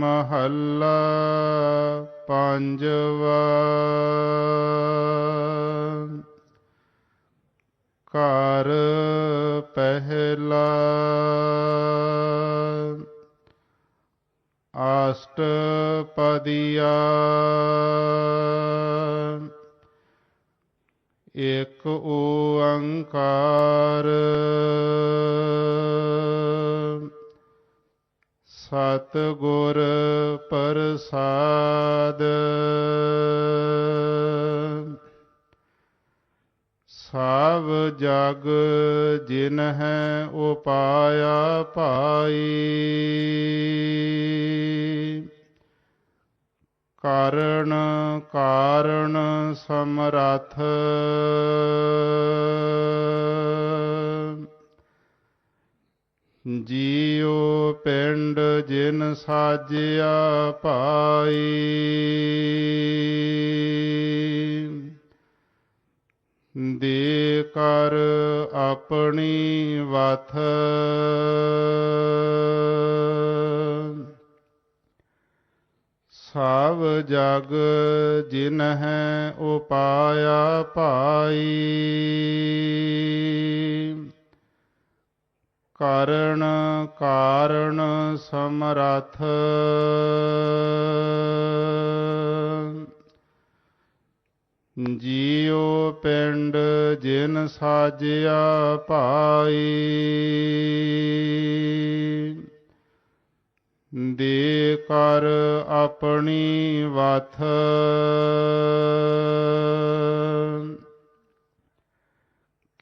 ਮਹੱਲਾ ਪੰਜਵਾ। ਘਰ ਪਹਿਲਾ। ਆਸਟ ਇੱਕ ਇਕ ਓੰਕਾਰ ਸਤ ਗੁਰ ਪ੍ਰਸਾਦ। ਸਭ ਜਗ ਜਿਨ ਹੈ ਉਪਾਇਆ ਭਾਈ। ਕਾਰਣ ਕਾਰਣ ਸਮਰਥ। ਜੀਉ ਪਿੰਡ ਜਿਨ ਸਾਜਿਆ ਭਾਈ ਦੇ ਕਰ ਆਪਣੀ ਵਥ। ਸਭ ਜਗ ਜਿਨ ਹੈ ਉਪਾਇਆ ਭਾਈ ਕਰਨ ਕਾਰਣ ਸਮਰਥ। ਜੀਉ ਪਿੰਡ ਜਿਨ ਸਾਜਿਆ ਭਾਈ। ਦੇ ਕਰ ਆਪਣੀ ਵਥ।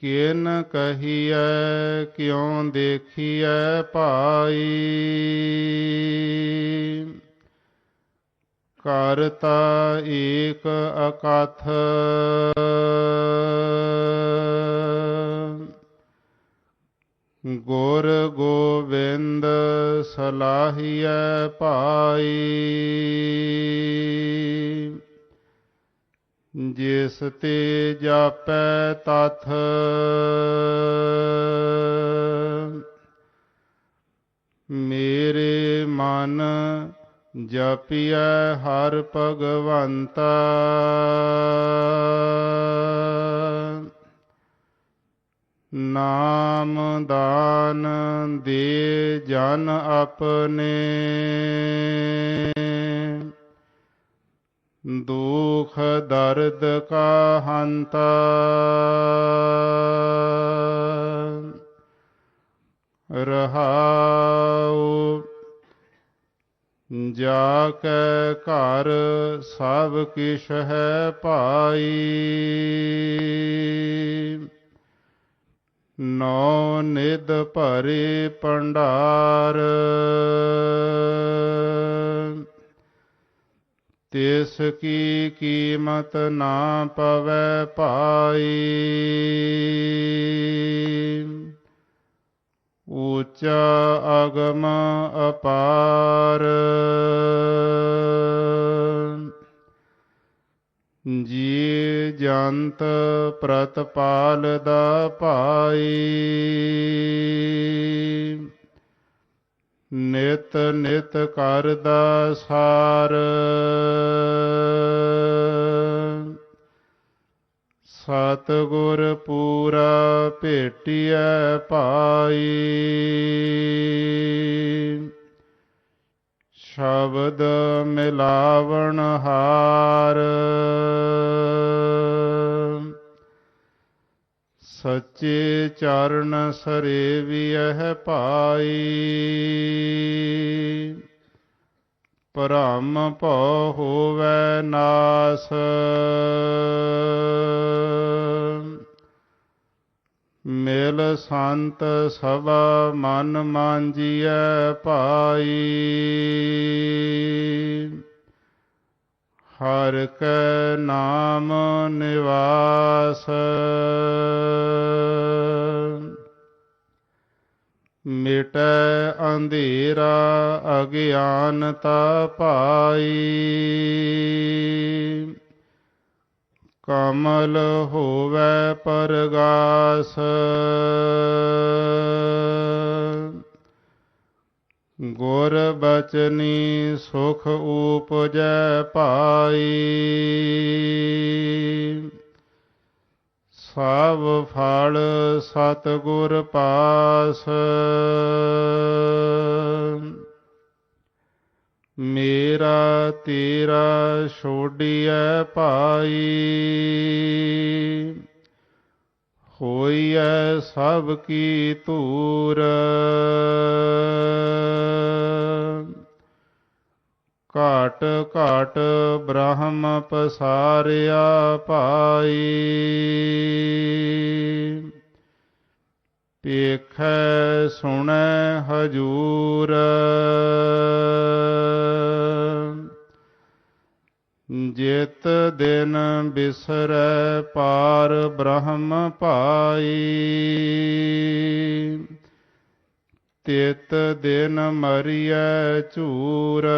ਕਿਨ ਕਹੀਐ ਕਿਉ ਦੇਖੀਐ ਭਾਈ? ਕਰਤਾ ਏਕ ਅਕਥ। ਗੁਰ ਗੋਬਿੰਦ ਸਲਾਹੀਐ ਭਾਈ। ਜਿਸ ਤੇ ਜਾਪੈ ਤਥ। ਮੇਰੇ ਮਨ ਜਪਿਐ ਹਰ ਭਗਵੰਤਾ। ਨਾਮ ਦਾਨ ਦੇ ਜਨ ਆਪਣੇ। ਦੁਖ ਦਰਦ ਕਾ ਹੰਤਾ ਰਹਾਉ ਜਾ ਕੈ ਘਰ ਸਭ ਕਿਛ ਹੈ ਭਾਈ ਨੌ ਨਿਧ ਭਰੇ ਭੰਡਾਰ। ਤਿਸ ਕੀ ਕੀਮਤ ਨਾ ਪਵੈ ਭਾਈ। ਊਚਾ ਅਗਮ ਅਪਾਰ। ਜੀ ਜੰਤ ਪ੍ਰਤਪਾਲ ਦਾ ਭਾਈ। ਨਿਤ ਨਿਤ ਕਰਦਾ ਸਾਰ ਸਤ ਗੁਰ ਪੂਰਾ ਭੇਟਿਐ ਭਾਈ। ਸ਼ਬਦ ਮਿਲਾਵਣ ਹਾਰ। ਸੱਚੇ ਚਰਨ ਸਰੇਵਿਐ ਭਾਈ ਭ੍ਰਮ ਭਉ ਹੋਵੈ ਨਾਸ। ਮਿਲ ਸੰਤ ਸਭਾ ਮਨ ਮਾਂਜੀਐ ਭਾਈ ਹਰ ਕੈ ਨਾਮ ਨਿਵਾਸ। ਮਿਟੈ ਅੰਧੇਰਾ ਅਗਿਆਨਤਾ ਪਾਈ। ਕਮਲ ਹੋਵੇ ਪਰਗਾਸ। ਗੁਰ ਬਚਨੀ ਸੁਖ ਊਪਜੈ ਪਾਈ ਸਭ ਫਲ ਸਤ ਗੁਰ ਪਾਸ। ਮੇਰਾ ਤੇਰਾ ਛੋਡੀਐ ਭਾਈ। ਹੋਈਐ ਸਭ ਕੀ ਤੂਰ ਘਾਟ ਘਾਟ ਬ੍ਰਹਮ ਪਸਾਰਿਆ ਭਾਈ। ਪੇਖੈ ਸੁਣੈ ਹਜੂਰ। ਜਿਤ ਦਿਨ ਬਿਸਰੈ ਪਾਰ ਬ੍ਰਹਮ ਪਾਈ ਤਿਤ ਦਿਨ ਮਰੀਐ ਝੂਰ।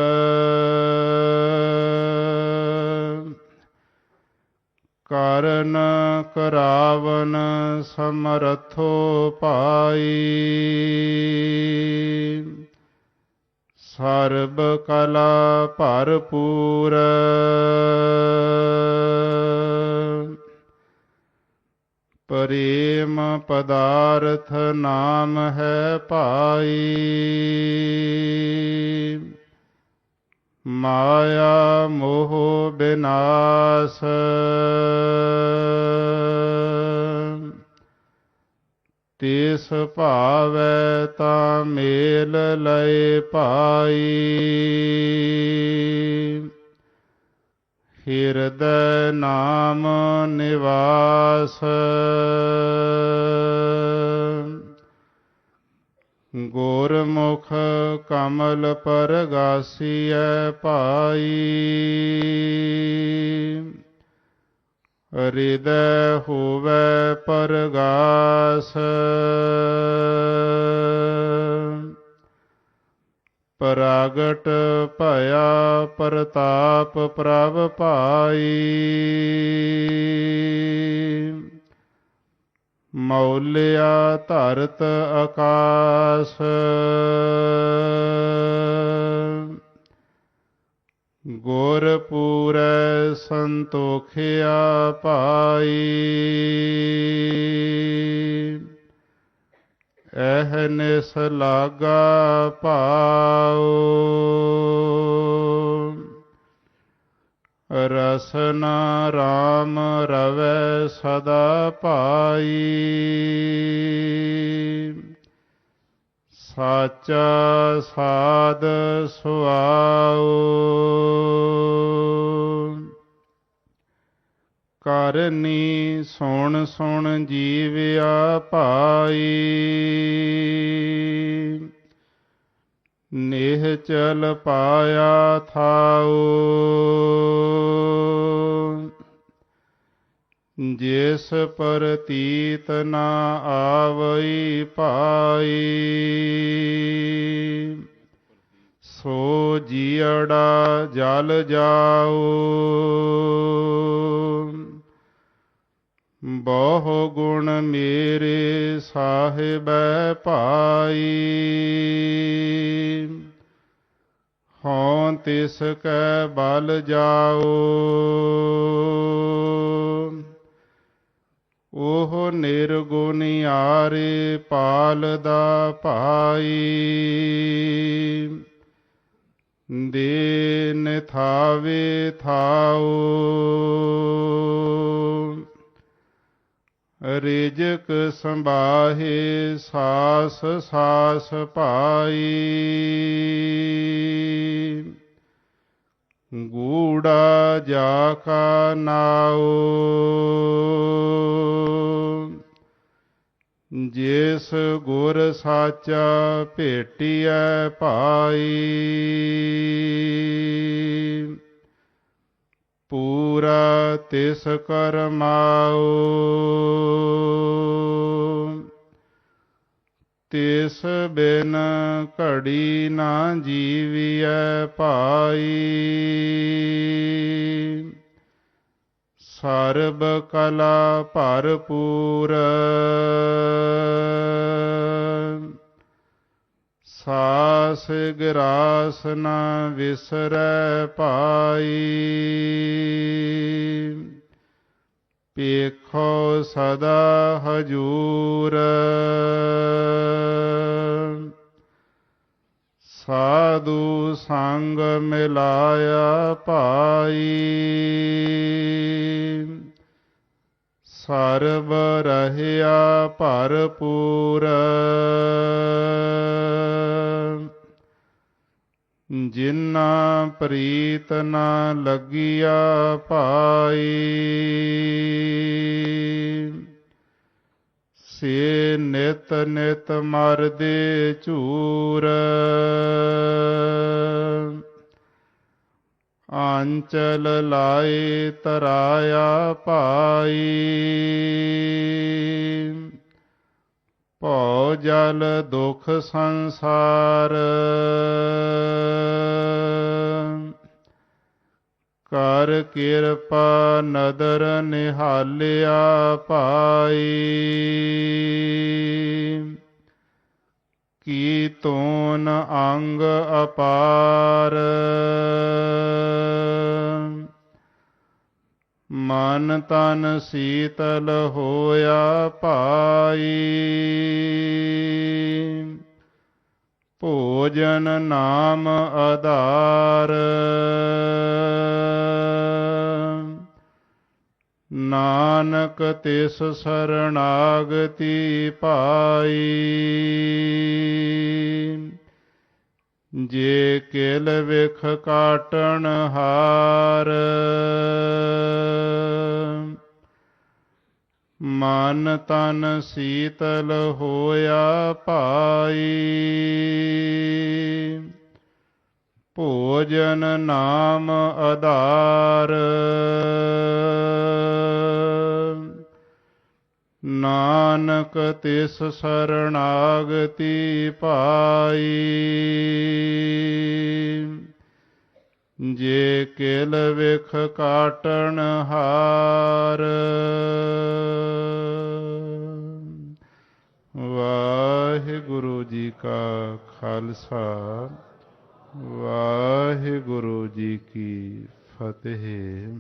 ਕਰਨ ਕਰਾਵਨ ਸਮਰਥੋ ਪਾਈ ਸਰਬ ਕਲਾ ਭਰਪੂਰ। ਪ੍ਰੇਮ ਪਦਾਰਥ ਨਾਮ ਹੈ ਭਾਈ। ਮਾਇਆ ਮੋਹ ਬਿਨਾਸ਼। ਤਿਸ ਭਾਵੈ ਤਾ ਮੇਲ ਲਏ ਭਾਈ ਹਿਰਦੈ ਨਾਮ ਨਿਵਾਸ। ਗੁਰਮੁਖ ਕਮਲ ਪਰਗਾਸੀਐ ਭਾਈ ਹਿਰਦੈ ਹੋਵੈ ਪਰਗਾਸ। ਪਰਾਗਟ ਭਇਆ ਪ੍ਰਤਾਪ ਪ੍ਰਭ ਭਾਈ। ਮੌਲਿਆ ਧਰਤ ਆਕਾਸ ਗੁਰ ਪੂਰੈ ਸੰਤੋਖਿਆ ਪਾਈ। ਐਹਨਿਸ ਲਾਗਾ ਪਾਉ ਰਸਨਾ RAM ਰਵੈ ਸਦਾ ਪਾਈ। ਸਾਚਾ ਸਾਧ ਸੁਆਉ। ਕਰਨੀ ਸੁਣ ਸੁਣ ਜੀਵਿਆ ਭਾਈ ਨੇਹ ਚਲ ਪਾਇਆ ਥਾਉ। ਜਿਸ ਪਰਤੀਤ ਨਾ ਆਵਈ ਪਾਈ, ਸੋ ਜੀੜਾ ਜਲ ਜਾਓ ਬਹੁ ਗੁਣ ਮੇਰੇ ਸਾਹਿਬੈ ਭਾਈ ਹਉ ਤਿਸ ਕੈ ਬਲ ਜਾਓ ਉਹ ਨਿਰਗੁਣਿਆਰੇ ਪਾਲਦਾ ਭਾਈ। ਦੇ ਥਾਵੇ ਥਾਉ। ਰਿਜਕ ਸੰਭਾਹੇ ਸਾਸ ਸਾਸ ਪਾਈ ਗੂੜਾ ਜਾ ਨਾਉ। ਜਿਸ ਗੁਰ ਸਾਚਾ ਭੇਟੀਐ ਭਾਈ। ਪੂਰਾ ਤਿਸ ਕਰਮਾਓ ਤਿਸ ਬਿਨ ਘੜੀ ਨਾ ਜੀਵੀਐ ਭਾਈ। ਸਰਬ ਕਲਾ ਭਰਪੂਰ। ਸਾਸ ਗਰਾਸ ਨ ਵਿਸਰੈ ਪਾਈ ਪੇਖੋ ਸਦਾ ਹਜੂਰ। ਸਾਧੂ ਸੰਗ ਮਿਲਾਇਆ ਭਾਈ। ਸਰਬ ਰਹਿਆ ਭਰਪੂਰ। ਜਿਨਾ ਪ੍ਰੀਤ ਨਾ ਲੱਗਿਆ ਭਾਈ। ਸੇ ਨਿਤ ਨਿਤ ਮਰਦੇ ਝੂਰ। ਆਂਚਲ ਲਾਏ ਤਰਾਇਆ ਪਾਈ ਭਉ ਜਲ ਦੁਖ ਸੰਸਾਰ। ਕਰ ਕਿਰਪਾ ਨਦਰ ਨਿਹਾਲਿਆ ਪਾਈ ਕੀ ਤੋਨ ਅੰਗ ਅਪਾਰ। ਮਨ ਤਨ ਸੀਤਲ ਹੋਇਆ ਭਾਈ। ਭੋਜਨ ਨਾਮ ਆਧਾਰ। ਨਾਨਕ ਤਿਸ ਸਰਣਾਗਤੀ ਪਾਈ। ਜੇ ਕੇਲ ਵਿਖ ਕਾਟਣ ਹਾਰ। ਮਨ ਤਨ ਸੀਤਲ ਹੋਇਆ ਭਾਈ। ਭੋਜਨ ਨਾਮ ਆਧਾਰ। ਨਾਨਕ ਤਿਸ ਸਰਣਾਗਤੀ ਪਾਈ। ਜੇ ਕਿਲ ਵਿਖ ਕਾਟਣ ਹਾਰ। ਵਾਹਿਗੁਰੂ ਜੀ ਕਾ ਖਾਲਸਾ ਵਾਹਿਗੁਰੂ ਜੀ ਕੀ ਫਤਿਹ।